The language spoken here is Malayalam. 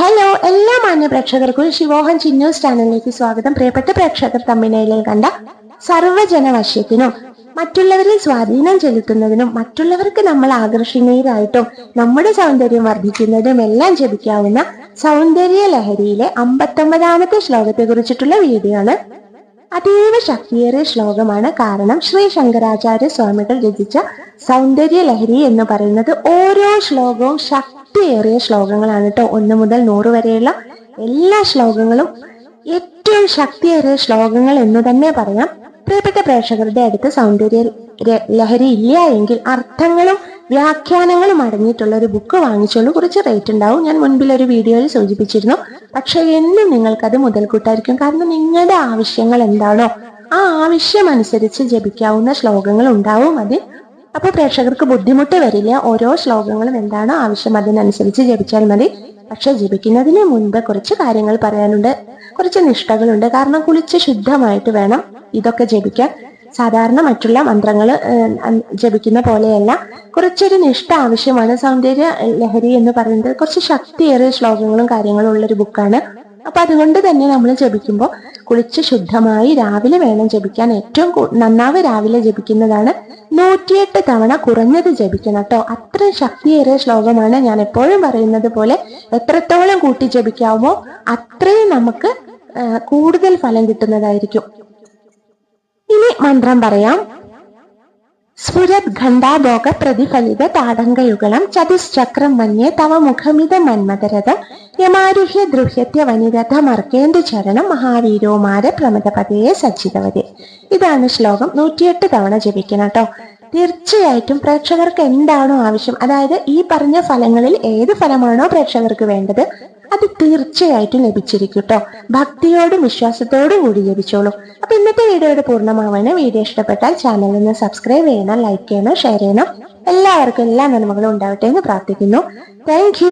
ഹലോ എല്ലാ മാന്യ പ്രേക്ഷകർക്കും ശിവോഹൻ ചിന്നൂസ് ചാനലിലേക്ക് സ്വാഗതം. പ്രിയപ്പെട്ട പ്രേക്ഷകർ തമ്മിനയിലെ കണ്ട സർവജനവശ്യത്തിനും മറ്റുള്ളവരിൽ സ്വാധീനം ചെലുത്തുന്നതിനും മറ്റുള്ളവർക്ക് നമ്മൾ ആകർഷണീയരായിട്ടും നമ്മുടെ സൗന്ദര്യം വർദ്ധിക്കുന്നതിനും എല്ലാം ജപിക്കാവുന്ന സൗന്ദര്യ ലഹരിയിലെ അമ്പത്തൊമ്പതാമത്തെ ശ്ലോകത്തെ കുറിച്ചിട്ടുള്ള വീഡിയോ ആണ്. അതീവ ശക്തിയേറിയ ശ്ലോകമാണ്. കാരണം ശ്രീ ശങ്കരാചാര്യ സ്വാമികൾ രചിച്ച സൗന്ദര്യ ലഹരി എന്ന് പറയുന്നത് ഓരോ ശ്ലോകവും ശക്തിയേറിയ ശ്ലോകങ്ങളാണ് കേട്ടോ. ഒന്ന് മുതൽ നൂറ് വരെയുള്ള എല്ലാ ശ്ലോകങ്ങളും ഏറ്റവും ശക്തിയേറിയ ശ്ലോകങ്ങൾ എന്ന് തന്നെ പറയാം. പ്രിയപ്പെട്ട പ്രേക്ഷകരുടെ അടുത്ത് സൗന്ദര്യ ലഹരി ഇല്ല എങ്കിൽ അർത്ഥങ്ങളും വ്യാഖ്യാനങ്ങളും അടങ്ങിയിട്ടുള്ള ഒരു ബുക്ക് വാങ്ങിച്ചോളൂ കുറച്ച് റേറ്റ് ഉണ്ടാവും. ഞാൻ മുൻപിൽ ഒരു വീഡിയോയിൽ സൂചിപ്പിച്ചിരുന്നു. പക്ഷെ എന്നും നിങ്ങൾക്കത് മുതൽക്കൂട്ടായിരിക്കും. കാരണം നിങ്ങളുടെ ആവശ്യങ്ങൾ എന്താണോ ആ ആവശ്യം അനുസരിച്ച് ജപിക്കാവുന്ന ശ്ലോകങ്ങൾ ഉണ്ടാവും അതിൽ അപ്പൊ പ്രേക്ഷകർക്ക് ബുദ്ധിമുട്ട് വരില്ല. ഓരോ ശ്ലോകങ്ങളും എന്താണോ ആവശ്യം അതിനനുസരിച്ച് ജപിച്ചാൽ മതി. പക്ഷെ ജപിക്കുന്നതിന് മുൻപ് കുറച്ച് കാര്യങ്ങൾ പറയാനുണ്ട്. കുറച്ച് നിഷ്ഠകളുണ്ട്. കാരണം കുളിച്ച് ശുദ്ധമായിട്ട് വേണം ഇതൊക്കെ ജപിക്കാൻ. സാധാരണ മറ്റുള്ള മന്ത്രങ്ങൾ ജപിക്കുന്ന പോലെയല്ല. കുറച്ചൊരു നിഷ്ഠ ആവശ്യമാണ്. സൗന്ദര്യ ലഹരി എന്ന് പറയുന്നത് കുറച്ച് ശക്തിയേറിയ ശ്ലോകങ്ങളും കാര്യങ്ങളും ഉള്ളൊരു ബുക്കാണ്. അപ്പൊ അതുകൊണ്ട് തന്നെ നമ്മൾ ജപിക്കുമ്പോൾ കുളിച്ച് ശുദ്ധമായി രാവിലെ വേണം ജപിക്കാൻ. ഏറ്റവും നന്നാവ് രാവിലെ ജപിക്കുന്നതാണ്. നൂറ്റിയെട്ട് തവണ കുറഞ്ഞത് ജപിക്കണം കേട്ടോ അത്ര ശക്തിയേറിയ ശ്ലോകമാണ് ഞാൻ എപ്പോഴും പറയുന്നത് പോലെ. എത്രത്തോളം കൂട്ടി ജപിക്കാവുമോ അത്രയും നമുക്ക് കൂടുതൽ ഫലം കിട്ടുന്നതായിരിക്കും. മന്ത്രം പറയാം. സ്ഫുരത് ഖണ്ഡാഭോഗ പ്രതിഫലിത താടങ്കയുഗളം ചതുശ്ചക്രം മന്യേ തവ മുഖമിത മന്മതരഥം യമാരുഹ്യ ദൃഹ്യത്യ വനിരഥമർക്കേന്ദു ചരണം മഹാവീരോമാര പ്രമദപതയെ സജ്ജിതവതി. ഇതാണ് ശ്ലോകം നൂറ്റിയെട്ട് തവണ ജപിക്കണം കേട്ടോ. തീർച്ചയായിട്ടും പ്രേക്ഷകർക്ക് എന്താണോ ആവശ്യം അതായത് ഈ പറഞ്ഞ ഫലങ്ങളിൽ ഏത് ഫലമാണോ പ്രേക്ഷകർക്ക് വേണ്ടത് അത് തീർച്ചയായിട്ടും ലഭിച്ചിരിക്കും ഭക്തിയോടും വിശ്വാസത്തോടും കൂടി ലഭിച്ചോളൂ. അപ്പൊ ഇന്നത്തെ വീഡിയോയുടെ പൂർണമാവാണ്. വീഡിയോ ഇഷ്ടപ്പെട്ടാൽ ചാനൽ നിന്ന് സബ്സ്ക്രൈബ് ചെയ്യണം ലൈക്ക് ചെയ്യണം ഷെയർ ചെയ്യണം. എല്ലാവർക്കും എല്ലാ നന്മകളും ഉണ്ടാവട്ടെ എന്ന് പ്രാർത്ഥിക്കുന്നു. താങ്ക്